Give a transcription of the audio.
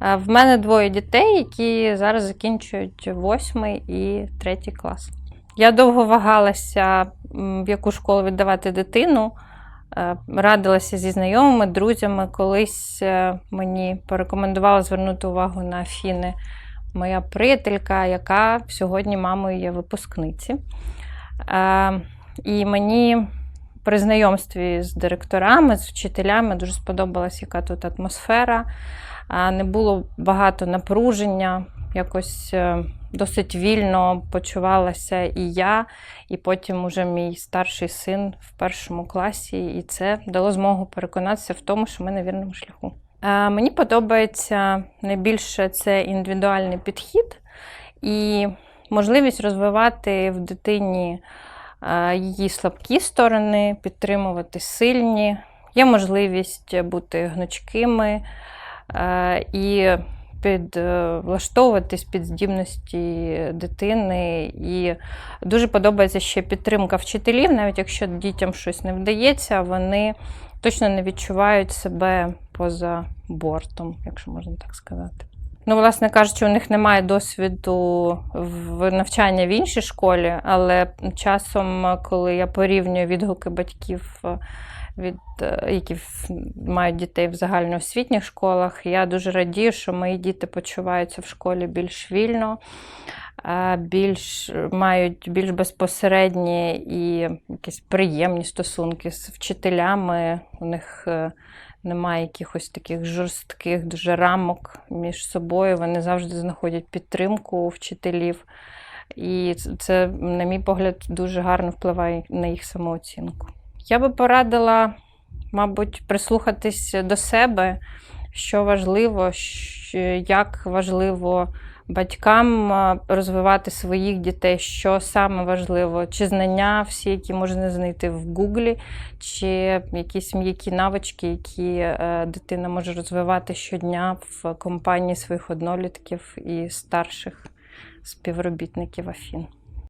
В мене двоє дітей, які зараз закінчують восьмий і третій клас. Я довго вагалася, в яку школу віддавати дитину. Е, Радилася зі знайомими, друзями. Колись е, мені порекомендувала звернути увагу на Афіни моя приятелька, яка сьогодні мамою є випускниці. Е, І мені при знайомстві з директорами, з вчителями дуже сподобалась, яка тут атмосфера. Не було багато напруження, якось е, досить вільно почувалася і я, і потім уже мій старший син в першому класі, і це дало змогу переконатися в тому, що ми на вірному шляху. Е, Мені подобається найбільше це індивідуальний підхід і можливість розвивати в дитині е, її слабкі сторони, підтримувати сильні. Є можливість бути гнучкими і підлаштовуватись під здібності дитини. І дуже подобається ще підтримка вчителів, навіть якщо дітям щось не вдається, вони точно не відчувають себе поза бортом, якщо можна так сказати. Ну, власне кажучи, у них немає досвіду в навчання в іншій школі, але часом, коли я порівнюю відгуки батьків, е, від, е, які мають дітей в загальноосвітніх школах, я дуже радію, що мої діти почуваються в школі більш вільно, більш, мають більш безпосередні і якісь приємні стосунки з вчителями. У них е, немає якихось таких жорстких дуже рамок між собою. Вони завжди знаходять підтримку у вчителів. І це, на мій погляд, дуже гарно впливає на їх самооцінку. Я би порадила, мабуть, прислухатись до себе, що важливо, як важливо батькам розвивати своїх дітей, що саме важливо, чи знання всі, які можна знайти в Гуглі, чи якісь м'які навички, які е, дитина може розвивати щодня в компанії своїх однолітків і старших співробітників Афін.